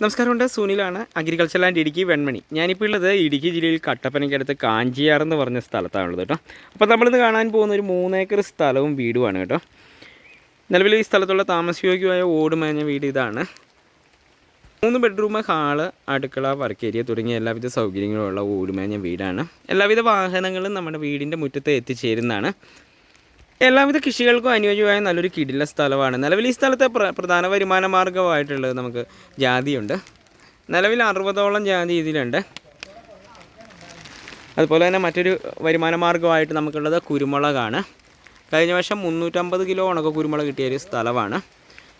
നമസ്കാരമുണ്ട്. സുനിലാണ് agriculture land Idukki Venmani. ഞാനിപ്പോൾ ഉള്ളത് ഇടുക്കി ജില്ലയിൽ കട്ടപ്പനയ്ക്കടുത്ത് കാഞ്ചിയാർ എന്ന് പറഞ്ഞ സ്ഥലത്താണുള്ളത് കേട്ടോ. അപ്പോൾ നമ്മളിന്ന് കാണാൻ പോകുന്ന ഒരു മൂന്നേക്കർ സ്ഥലവും വീടുമാണ് കേട്ടോ. നിലവിൽ ഈ സ്ഥലത്തുള്ള താമസയോഗ്യമായ ഓട് മേഞ്ഞ വീട് ഇതാണ്. മൂന്ന് ബെഡ്റൂം ഹാൾ അടുക്കള വർക്ക് ഏരിയ തുടങ്ങിയ എല്ലാവിധ സൗകര്യങ്ങളുമുള്ള ഓടുമേഞ്ഞ വീടാണ്. എല്ലാവിധ വാഹനങ്ങളും നമ്മുടെ വീടിന്റെ മുറ്റത്ത് എത്തിച്ചേരുന്നതാണ്. എല്ലാവിധ കൃഷികൾക്കും അനുയോജ്യമായ നല്ലൊരു കിടില സ്ഥലമാണ്. നിലവിൽ ഈ സ്ഥലത്തെ പ്ര പ്രധാന വരുമാന മാർഗമായിട്ടുള്ളത് നമുക്ക് ജാതിയുണ്ട്. നിലവിൽ അറുപതോളം ജാതി ഇതിലുണ്ട്. അതുപോലെ തന്നെ മറ്റൊരു വരുമാന മാർഗമായിട്ട് നമുക്കുള്ളത് കുരുമുളകാണ്. കഴിഞ്ഞ വർഷം മുന്നൂറ്റമ്പത് കിലോ ഉണക്ക കുരുമുളക് കിട്ടിയ ഒരു സ്ഥലമാണ്.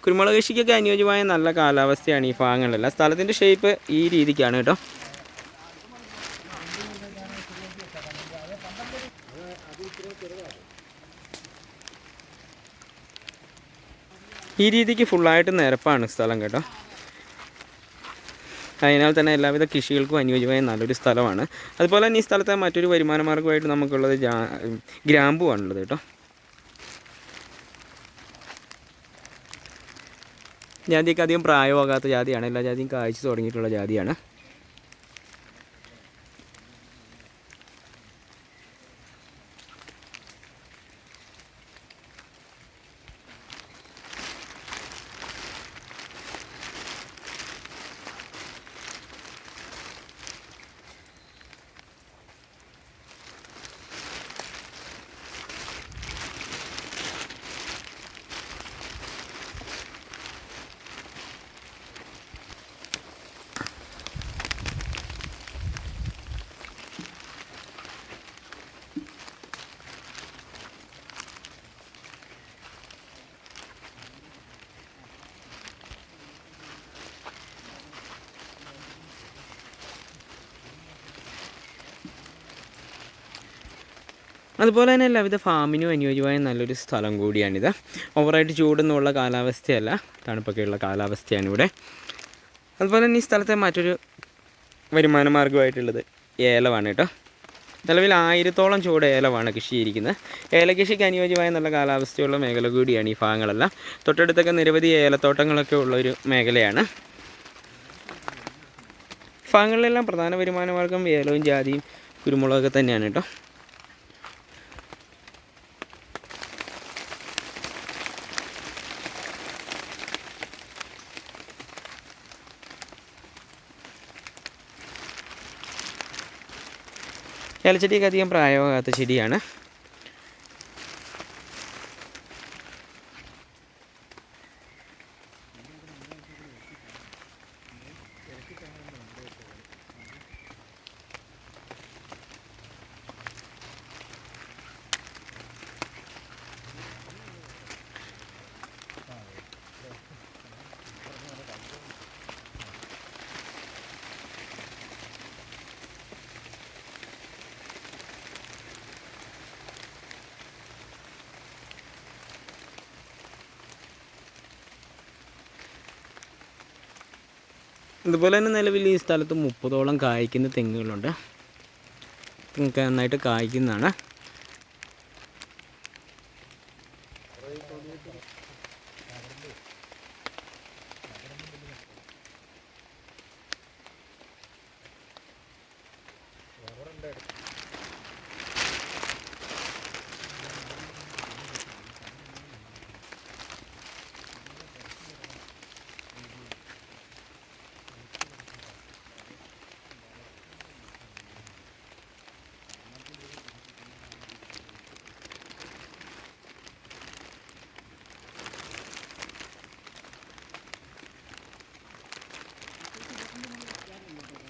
കുരുമുളക് കൃഷിക്കൊക്കെ അനുയോജ്യമായ നല്ല കാലാവസ്ഥയാണ് ഈ ഭാഗങ്ങളിലെല്ലാം. സ്ഥലത്തിന്റെ ഷേപ്പ് ഈ രീതിക്കാണ് കേട്ടോ. ഈ രീതിക്ക് ഫുള്ളായിട്ട് നിരപ്പാണ് സ്ഥലം കേട്ടോ. അതിനാൽ തന്നെ എല്ലാവിധ കൃഷികൾക്കും അനുയോജ്യമായ നല്ലൊരു സ്ഥലമാണ്. അതുപോലെ തന്നെ ഈ സ്ഥലത്തെ മറ്റൊരു വരുമാന മാർഗമായിട്ട് നമുക്കുള്ളത് ഗ്രാമ്പുവാണുള്ളത് കേട്ടോ. ജാതിയൊക്കെ അധികം പ്രായമാകാത്ത ജാതിയാണ് എല്ലാ ജാതിയും കാഴ്ച തുടങ്ങിയിട്ടുള്ള ജാതിയാണ്. അതുപോലെ തന്നെ എല്ലാവിധ ഫാമിനും അനുയോജ്യമായ നല്ലൊരു സ്ഥലം കൂടിയാണിത്. ഓവറായിട്ട് ചൂടൊന്നുമുള്ള കാലാവസ്ഥയല്ല തണുപ്പൊക്കെയുള്ള കാലാവസ്ഥയാണ് ഇവിടെ. അതുപോലെ തന്നെ ഈ സ്ഥലത്തെ മറ്റൊരു വരുമാന മാർഗമായിട്ടുള്ളത് ഏലമാണ് കേട്ടോ. നിലവിൽ ആയിരത്തോളം ചൂട് ഏലമാണ് കൃഷി ചെയ്തിരിക്കുന്നത്. ഏലകൃഷിക്ക് അനുയോജ്യമായ നല്ല കാലാവസ്ഥയുള്ള മേഖല കൂടിയാണ് ഈ ഭാഗങ്ങളെല്ലാം. തൊട്ടടുത്തൊക്കെ നിരവധി ഏലത്തോട്ടങ്ങളൊക്കെ ഉള്ളൊരു മേഖലയാണ്. ഭാഗങ്ങളിലെല്ലാം പ്രധാന വരുമാന മാർഗം ഏലവും ജാതിയും കുരുമുളകൊക്കെ തന്നെയാണ് കേട്ടോ. ഏലച്ചെടിയൊക്കെ അധികം പ്രായമാകാത്ത ചെടിയാണ്. അതുപോലെ തന്നെ നിലവിൽ ഈ സ്ഥലത്ത് മുപ്പതോളം കായ്ക്കുന്ന തെങ്ങുകളുണ്ട്. നന്നായിട്ട് കായ്ക്കുന്നതാണ്.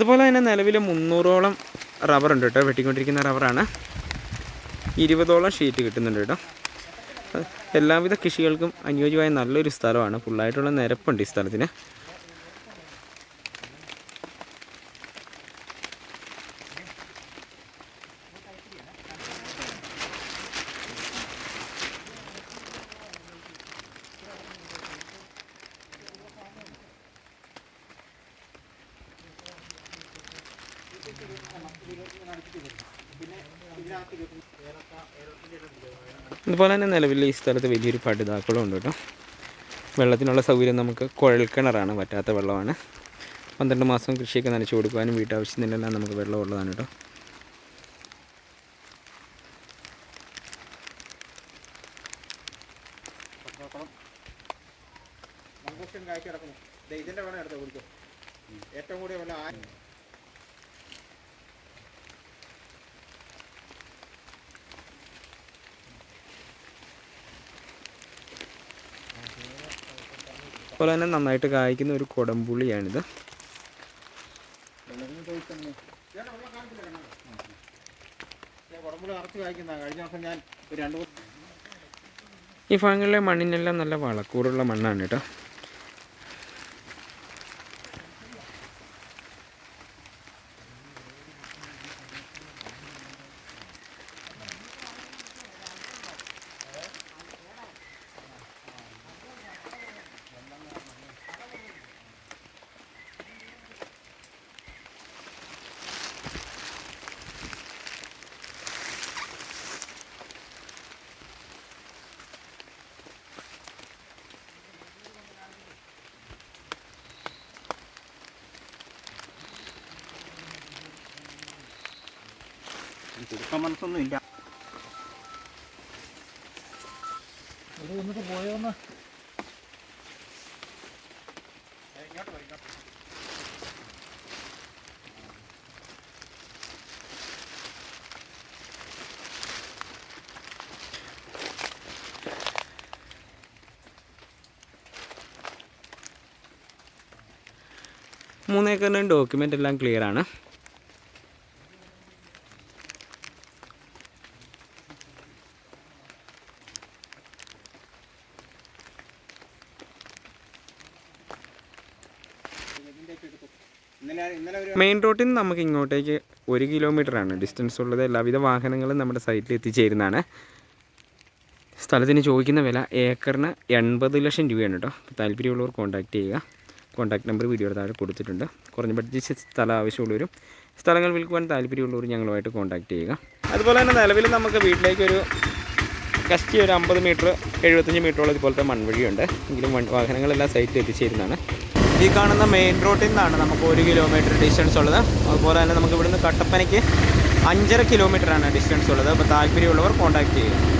അതുപോലെ തന്നെ നിലവിൽ മുന്നൂറോളം റബ്ബർ ഉണ്ട് കേട്ടോ. വെട്ടിക്കൊണ്ടിരിക്കുന്ന റബ്ബറാണ് ഇരുപതോളം ഷീറ്റ് കിട്ടുന്നുണ്ട് കേട്ടോ. എല്ലാവിധ കൃഷികൾക്കും അനുയോജ്യമായ നല്ലൊരു സ്ഥലമാണ്. ഫുള്ളായിട്ടുള്ള നിരപ്പുണ്ട് ഈ സ്ഥലത്തിന്. അതുപോലെ തന്നെ നിലവിൽ ഈ സ്ഥലത്ത് വലിയൊരു പഠിതാക്കളും ഉണ്ട് കേട്ടോ. വെള്ളത്തിനുള്ള സൗകര്യം നമുക്ക് കുഴൽക്കിണറാണ് പറ്റാത്ത വെള്ളമാണ്. പന്ത്രണ്ട് മാസം കൃഷിയൊക്കെ നനച്ചു കൊടുക്കുവാനും വീട്ടാവശ്യത്തിനെല്ലാം നമുക്ക് വെള്ളം ഉള്ളതാണ് കേട്ടോ വേണം എടുത്ത് കുടിക്കും. ഏറ്റവും കൂടിയ വല്ല ആ അതുപോലെ തന്നെ നന്നായിട്ട് കായ്ക്കുന്ന ഒരു കൊടംപുള്ളിയാണിത് ഈ ഭാഗങ്ങളിലെ മണ്ണിനെല്ലാം നല്ല വളക്കൂറുള്ള മണ്ണാണ് കേട്ടോ. കൊടുക്കാൻ മനസ്സൊന്നും ഇല്ല എന്നിട്ട് പോയോന്ന് മൂന്നേക്കറിന്റെ ഡോക്യുമെന്റ് എല്ലാം ക്ലിയർ ആണ്. മെയിൻ റോട്ടിൽ നിന്ന് നമുക്ക് ഇങ്ങോട്ടേക്ക് ഒരു കിലോമീറ്ററാണ് ഡിസ്റ്റൻസ് ഉള്ളത് എല്ലാവിധ വാഹനങ്ങളും നമ്മുടെ സൈറ്റിൽ എത്തിച്ചേരുന്നതാണ്. സ്ഥലത്തിന് ചോദിക്കുന്ന വില ഏക്കറിന് എൺപത് ലക്ഷം രൂപയാണ് കേട്ടോ താല്പര്യമുള്ളവർ കോൺടാക്റ്റ് ചെയ്യുക. കോൺടാക്ട് നമ്പർ വീഡിയോയുടെ താഴെ കൊടുത്തിട്ടുണ്ട്. കുറഞ്ഞ ബഡ്ജറ്റ് സ്ഥലം ആവശ്യമുള്ളവരും സ്ഥലങ്ങൾ വിൽക്കുവാൻ താല്പര്യമുള്ളവർ ഞങ്ങളുമായിട്ട് കോൺടാക്ട് ചെയ്യുക. അതുപോലെ തന്നെ നിലവിൽ നമുക്ക് വീട്ടിലേക്കൊരു കസ്റ്റി ഒരു അമ്പത് മീറ്റർ എഴുപത്തഞ്ച് മീറ്ററോളം ഇതുപോലത്തെ മൺവഴിയുണ്ട്. എങ്കിലും വാഹനങ്ങളെല്ലാം സൈറ്റിൽ എത്തിച്ചേരുന്നതാണ്. ഈ കാണുന്ന മെയിൻ റോഡിൽ നിന്നാണ് നമുക്ക് ഒരു കിലോമീറ്റർ ഡിസ്റ്റൻസ് ഉള്ളത്. അതുപോലെ തന്നെ നമുക്ക് ഇവിടുന്ന് കട്ടപ്പനയ്ക്ക് അഞ്ചര കിലോമീറ്ററാണ് ഡിസ്റ്റൻസ് ഉള്ളത്. അപ്പോൾ താല്പര്യമുള്ളവർ കോൺടാക്ട് ചെയ്യുക.